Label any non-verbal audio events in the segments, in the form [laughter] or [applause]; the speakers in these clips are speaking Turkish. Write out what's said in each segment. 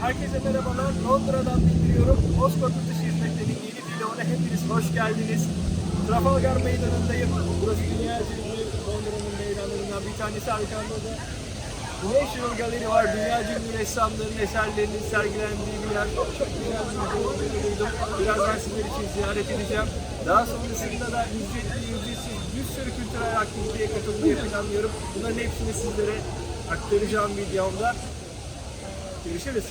Herkese merhabalar. Londra'dan bildiriyorum. Oxford British Hizmetleri'nin yeni vloguna hepiniz hoş geldiniz. Trafalgar Meydanı'ndayım. Burası dünya ünlü Londra'nın meydanlarından bir tanesi. Arkamda da National Gallery var. Dünya ünlü ressamların eserlerinin sergilendiği bir yer. Çok çok güzel bir duydum. Birazdan sizler için ziyaret edeceğim. Daha sonrasında da ücretli, ücretsiz bir sürü kültürel aktiviteye katılmayı planlıyorum. Bunların hepsini sizlere aktaracağım videomda. Görüşürüz.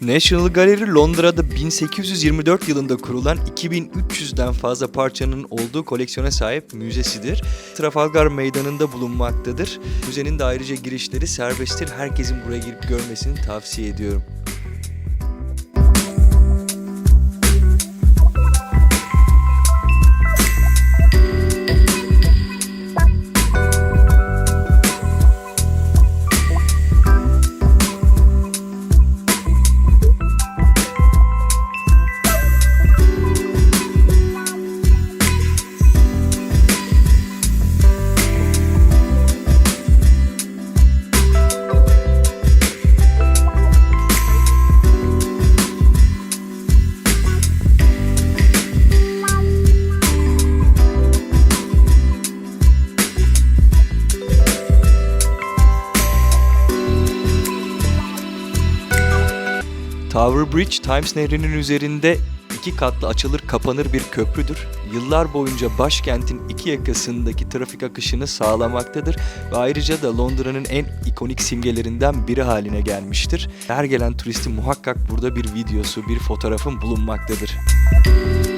National Gallery Londra'da 1824 yılında kurulan 2300'den fazla parçanın olduğu koleksiyona sahip müzesidir. Trafalgar Meydanı'nda bulunmaktadır. Müzenin de ayrıca girişleri serbesttir. Herkesin buraya girip görmesini tavsiye ediyorum. Thames Nehri'nin üzerinde iki katlı açılır kapanır bir köprüdür. Yıllar boyunca başkentin iki yakasındaki trafik akışını sağlamaktadır ve ayrıca da Londra'nın en ikonik simgelerinden biri haline gelmiştir. Her gelen turistin muhakkak burada bir videosu, bir fotoğrafın bulunmaktadır. Hyde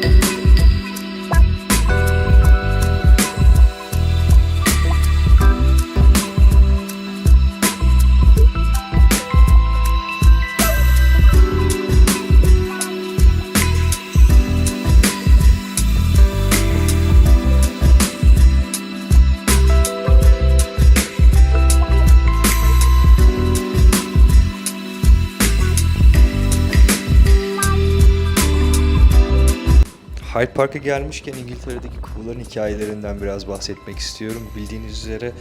Park'a gelmişken İngiltere'deki kuğuların hikayelerinden biraz bahsetmek istiyorum. Bildiğiniz üzere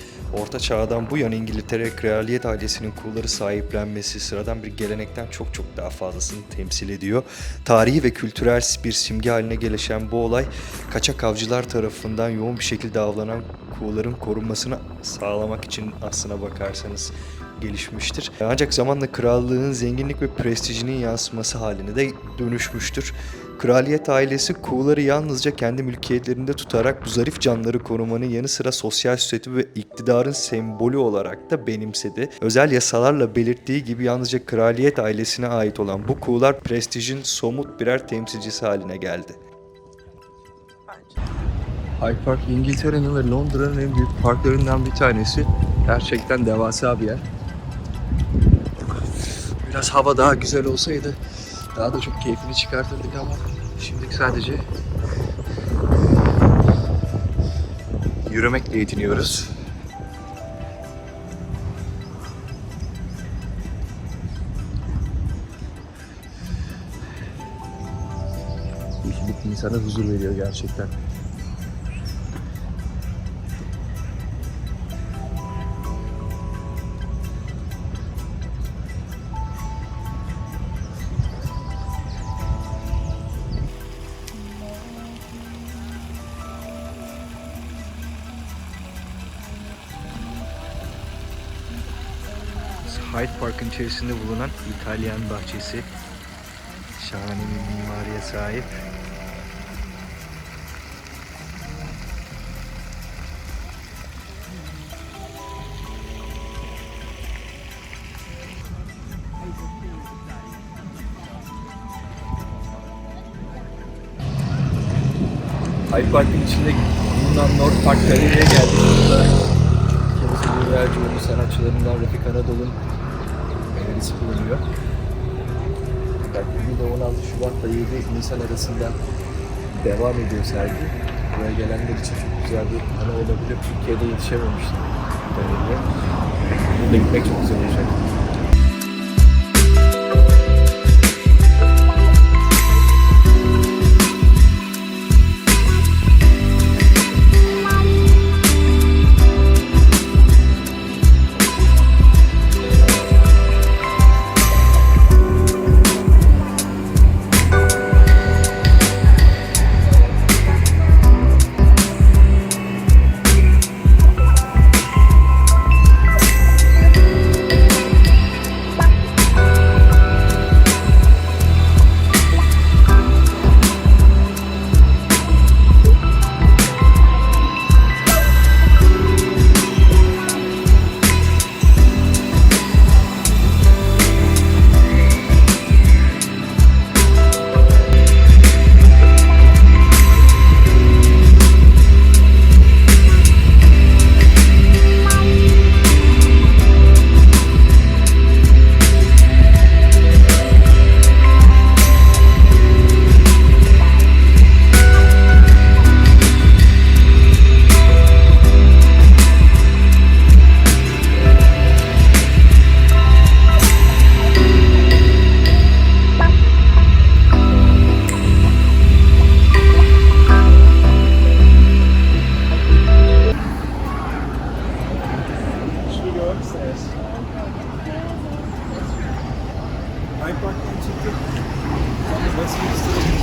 Orta Çağ'dan bu yana İngiltere kraliyet ailesinin kuğuları sahiplenmesi sıradan bir gelenekten çok çok daha fazlasını temsil ediyor. Tarihi ve kültürel bir simge haline gelişen bu olay kaçak avcılar tarafından yoğun bir şekilde avlanan kuğuların korunmasını sağlamak için aslına bakarsanız gelişmiştir. Ancak zamanla krallığın zenginlik ve prestijinin yansıması haline de dönüşmüştür. Kraliyet ailesi kuğuları yalnızca kendi mülkiyetlerinde tutarak bu zarif canları korumanın yanı sıra sosyal statü ve iktidarın sembolü olarak da benimsedi. Özel yasalarla belirttiği gibi yalnızca kraliyet ailesine ait olan bu kuğular prestijin somut birer temsilcisi haline geldi. Hyde Park İngiltere'nin ve Londra'nın en büyük parklarından bir tanesi. Gerçekten devasa bir yer. Biraz hava daha güzel olsaydı daha da çok keyfini çıkartırdık ama şimdilik sadece yürümekle yetiniyoruz. Yeşillik insana huzur veriyor gerçekten. Hyde Park'ın içerisinde bulunan İtalyan bahçesi. Şahane bir mimariye sahip. Hyde Park'ın içinde bulunan North Park Galeri'ye geldik. Burada dünyaca ünlü sanatçılarından Refik Anadolu'nun galerisi bulunuyor. Bugün de 16 Şubat'la 7 Nisan arasında devam ediyor sergi. Buraya gelenler için çok güzel bir anı olabilir. Türkiye'de yetişememiştim. Burada gitmek çok güzel olacak.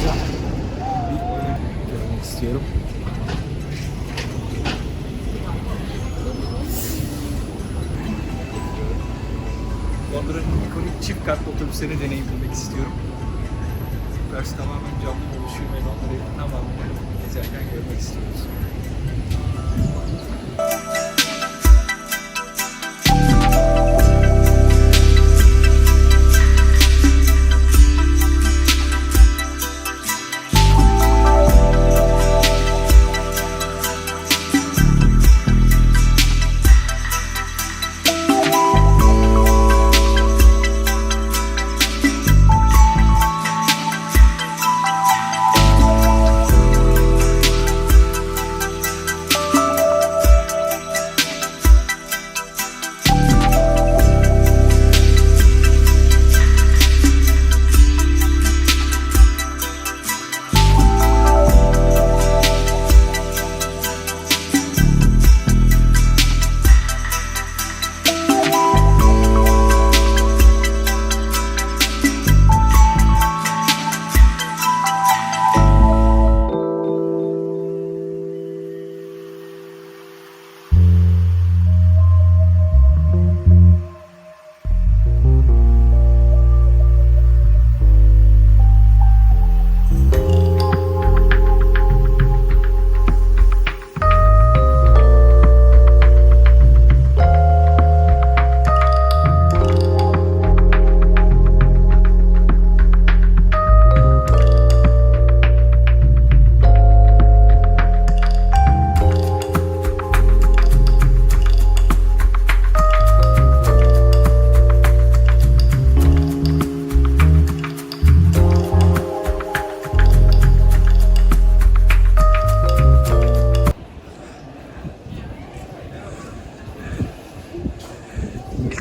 Kısa bir görmek istiyorum. Londra'nın ikonik çift katlı otobüslerini deneyimlemek istiyorum. Burası tamamen camdan oluşuyor ve Londra'yı tamamen gezerken görmek istiyoruz.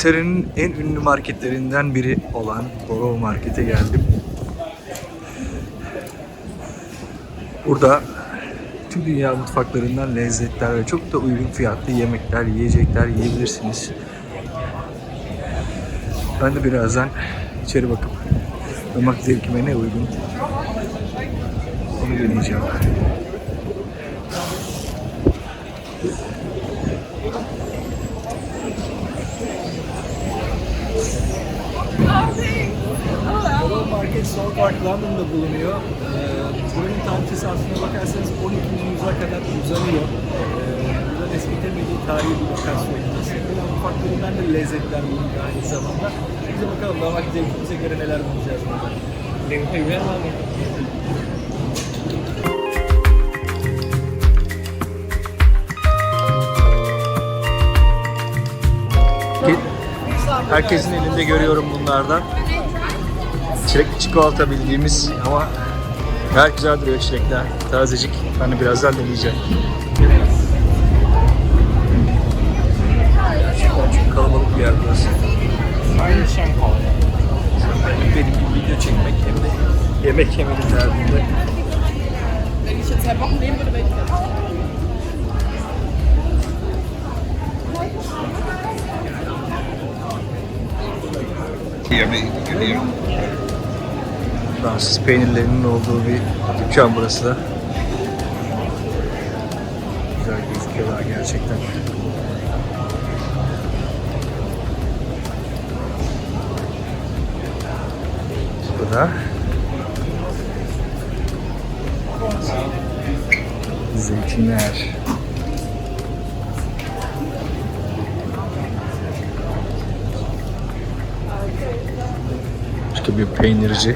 İngiltere'nin en ünlü marketlerinden biri olan Borough Market'e geldim. Burada tüm dünya mutfaklarından lezzetler ve çok da uygun fiyatlı yemekler, yiyecekler yiyebilirsiniz. Ben de birazdan içeri bakıp damak zevkime ne uygun onu deneyeceğim. South Park London'da bulunuyor. Ee, buranın tarihçesi aslına bakarsanız 12. yüzyıla kadar uzanıyor. Ee, burada eskitemediği tarihi bir lokasyon. Aslında mutfaklarından da lezzetler bulunuyor aynı zamanda. Biz de bakalım damak zevkimize göre neler bulacağız burada. Herkesin elinde görüyorum bunlardan. Çilekli çikolata bildiğimiz ama gayet güzel duruyor çilekler. Tazecik. Ben de birazdan deneyeceğim. Gerçekten çok kalabalık bir yer burası. Benim gibi video çekmek hem de yemek yemenin derdinde. Wenn ich Fransız peynirlerinin olduğu bir dükkan burası da. Güzel gözüküyorlar gerçekten. Burada zeytinler. Başka bir peynirci.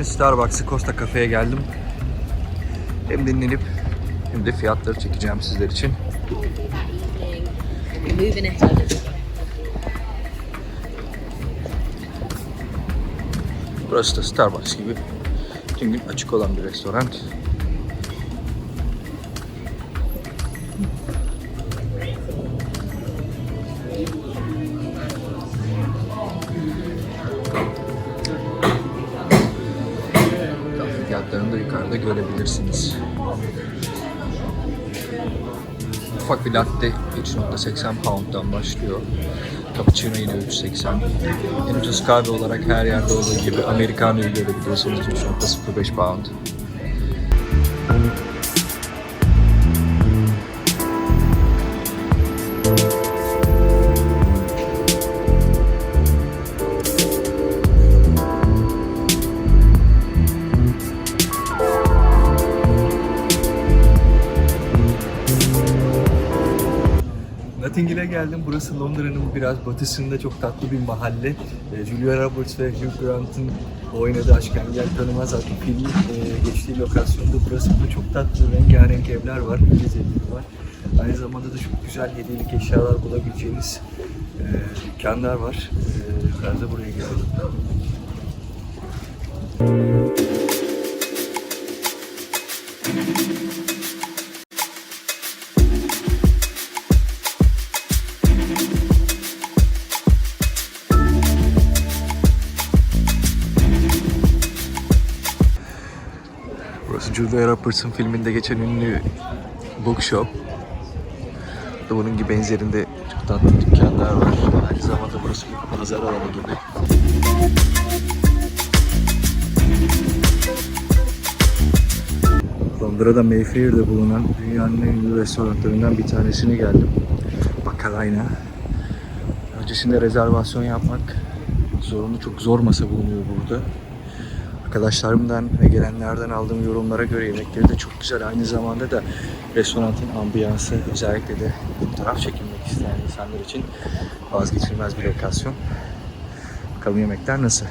İngiltere'nin Starbucks'ı Costa Cafe'ye geldim. Hem dinlenip hem de fiyatları çekeceğim sizler için. Burası da Starbucks gibi tüm gün açık olan bir restoran. Bir latte 3.80 pound'dan başlıyor. Cappuccino yine 3.80. En ucuz kahve olarak her yerde olduğu gibi Americano'yu görebiliyorsunuz 3.05 pound. Notting Hill'e geldim. Burası Londra'nın biraz batısında çok tatlı bir mahalle. E, Julia Roberts ve Hugh Grant'ın oynadığı Aşk Engel Tanımaz adlı filmin e, geçtiği lokasyonda burası da çok tatlı rengarenk evler var, İngiliz evleri var. Aynı zamanda da çok güzel hediyelik eşyalar bulabileceğiniz e, dükkanlar var. E, ben de buraya geldim. Julia Roberts'ın filminde geçen ünlü bookshop. Da bunun gibi benzerinde çok tatlı dükkanlar var. Aynı zamanda burası bir pazar alanı gibi. Londra'da Mayfair'de bulunan dünyanın en ünlü restoranlarından bir tanesine geldim. Bakalayna. Öncesinde rezervasyon yapmak zorunlu çok zor masa bulunuyor burada. Arkadaşlarımdan ve gelenlerden aldığım yorumlara göre yemekleri de çok güzel. Aynı zamanda da restoranın ambiyansı özellikle de fotoğraf çekilmek isteyen insanlar için vazgeçilmez bir lokasyon. Bakalım yemekler nasıl?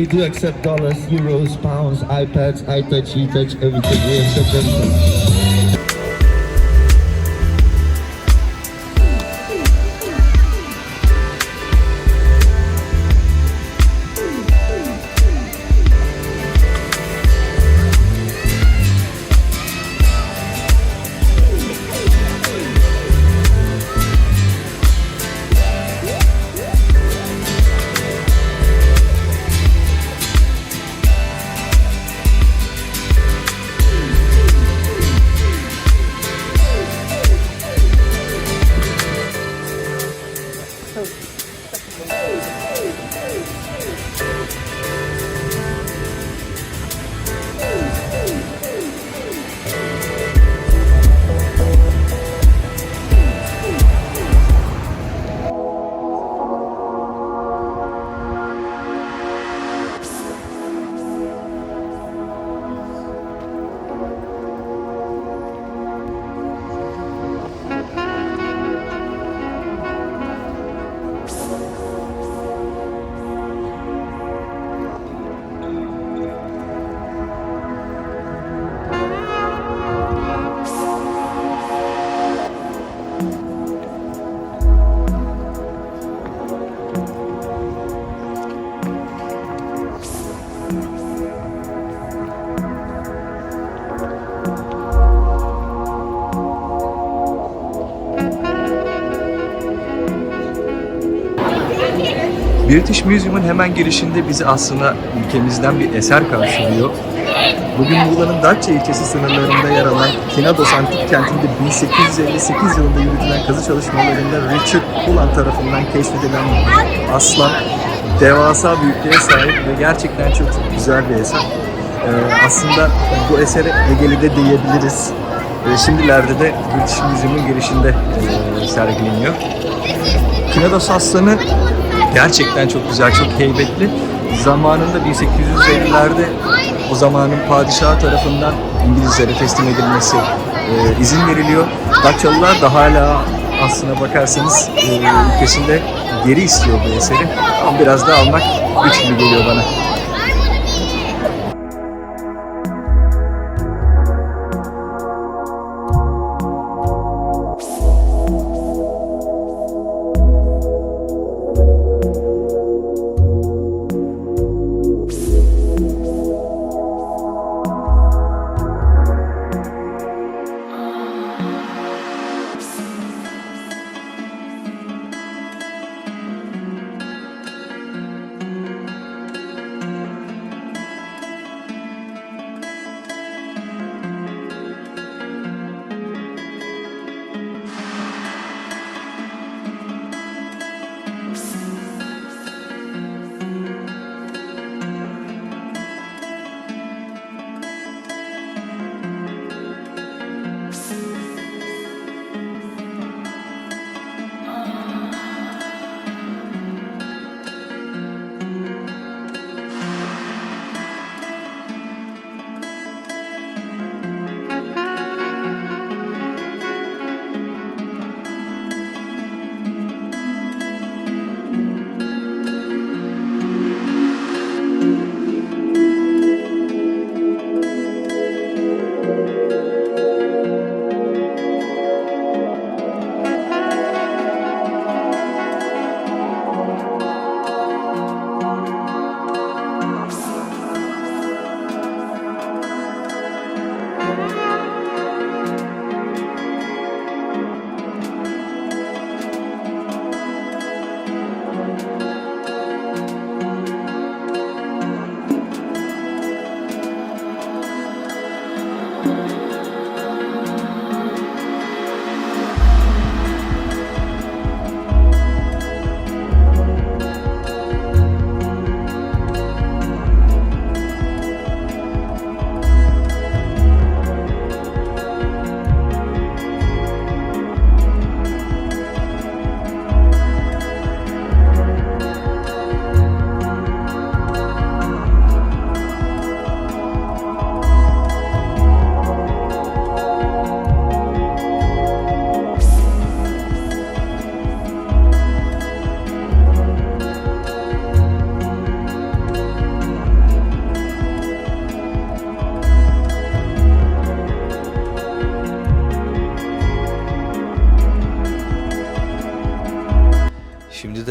We do accept dollars, euros, pounds, iPads, iTouch, e-touch, everything. We accept everything. British Museum'un hemen girişinde bizi aslında ülkemizden bir eser karşılıyor. Bugün Muğla'nın Datça ilçesi sınırlarında yer alan Kinados Antik Kenti'nde 1858 yılında yürütülen kazı çalışmalarında Richard Cullen tarafından keşfedilen aslan devasa büyüklüğe sahip ve gerçekten çok çok güzel bir eser. Ee, aslında bu esere Egeli'de diyebiliriz. Ve şimdilerde de British Museum'un girişinde e, sergileniyor. Kinados aslanı gerçekten çok güzel, çok heybetli. Zamanında 1850'lerde o zamanın padişahı tarafından İngilizlere teslim edilmesi e, izin veriliyor. Datçalılar da hala aslına bakarsanız e, ülkesinde geri istiyor bu eseri. Ama biraz da almak güç gibi geliyor bana.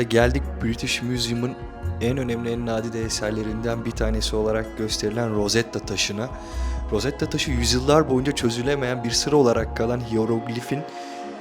Geldik British Museum'un en önemli, en nadide eserlerinden bir tanesi olarak gösterilen Rosetta taşına. Rosetta taşı yüzyıllar boyunca çözülemeyen bir sır olarak kalan hieroglifin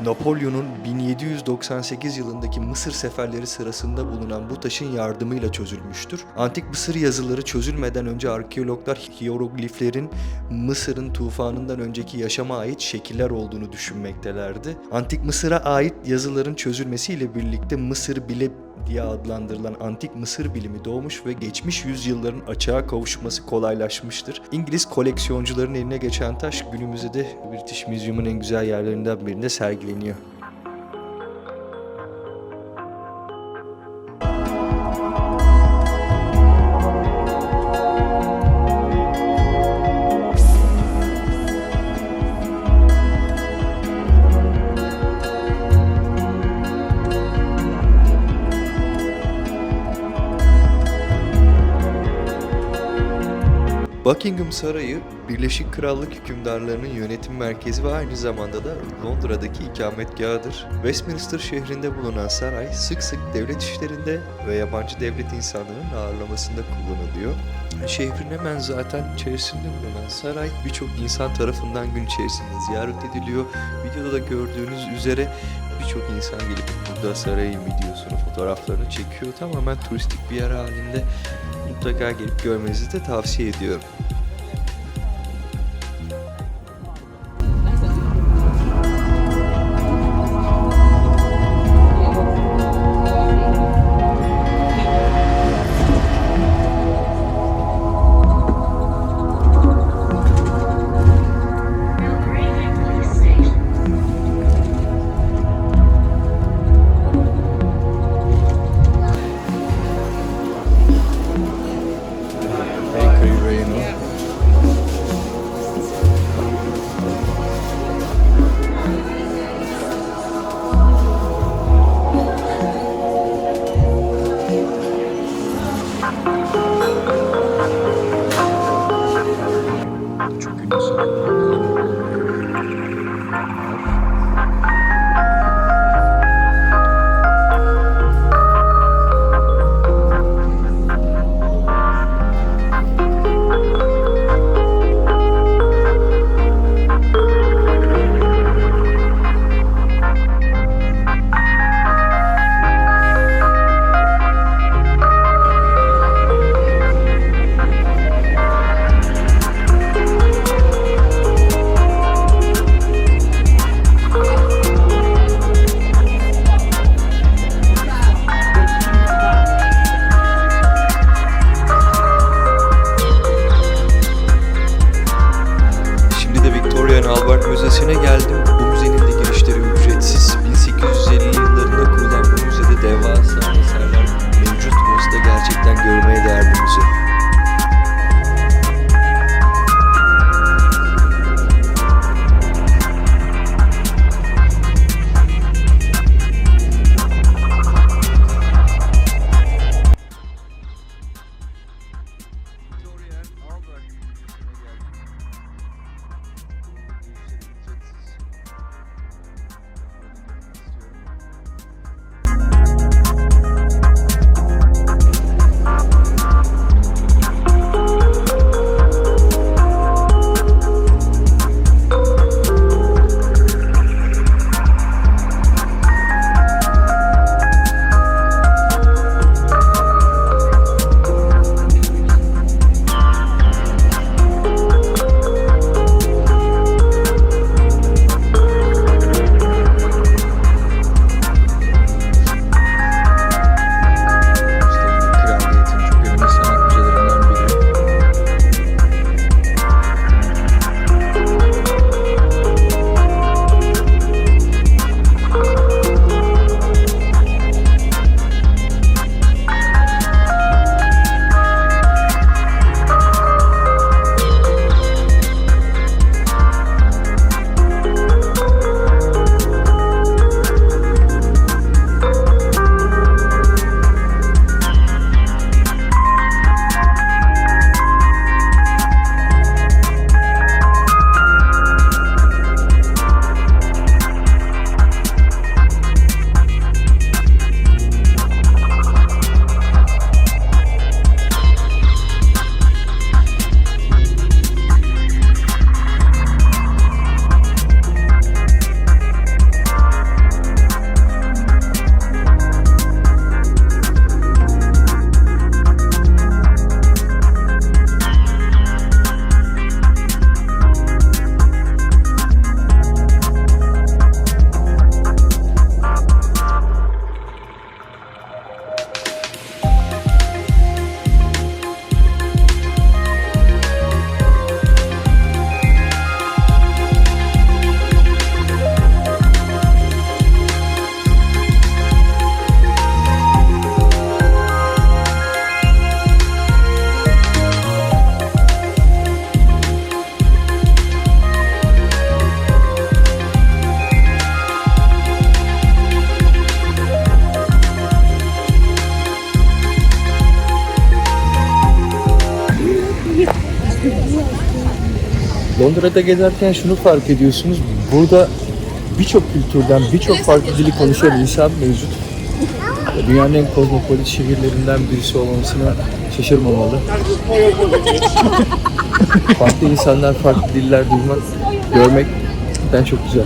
Napolyon'un 1798 yılındaki Mısır seferleri sırasında bulunan bu taşın yardımıyla çözülmüştür. Antik Mısır yazıları çözülmeden önce arkeologlar hierogliflerin Mısır'ın tufanından önceki yaşama ait şekiller olduğunu düşünmektelerdi. Antik Mısır'a ait yazıların çözülmesiyle birlikte Mısır bile diye adlandırılan antik Mısır bilimi doğmuş ve geçmiş yüzyılların açığa kavuşması kolaylaşmıştır. İngiliz koleksiyoncuların eline geçen taş günümüzde de British Museum'un en güzel yerlerinden birinde sergileniyor. Buckingham Sarayı, Birleşik Krallık hükümdarlarının yönetim merkezi ve aynı zamanda da Londra'daki ikametgahıdır. Westminster şehrinde bulunan saray sık sık devlet işlerinde ve yabancı devlet insanlarının ağırlamasında kullanılıyor. Şehrin hemen zaten içerisinde bulunan saray birçok insan tarafından gün içerisinde ziyaret ediliyor. Videoda da gördüğünüz üzere birçok insan gelip burada sarayın videosunu, fotoğraflarını çekiyor. Tamamen turistik bir yer halinde mutlaka gelip görmenizi de tavsiye ediyorum. Londra'da gezerken şunu fark ediyorsunuz. Burada birçok kültürden, birçok farklı dili konuşan insan mevcut. Dünyanın en kozmopolit şehirlerinden birisi olmasına şaşırmamalı. [laughs] farklı insanlar, farklı diller duymak, görmek ben çok güzel.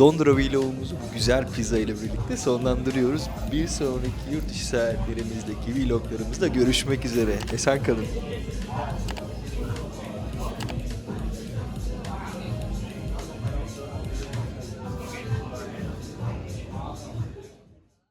Londra vlogumuzu bu güzel pizza ile birlikte sonlandırıyoruz. Bir sonraki yurt dışı seyahatlerimizdeki vloglarımızda görüşmek üzere. Esen kalın.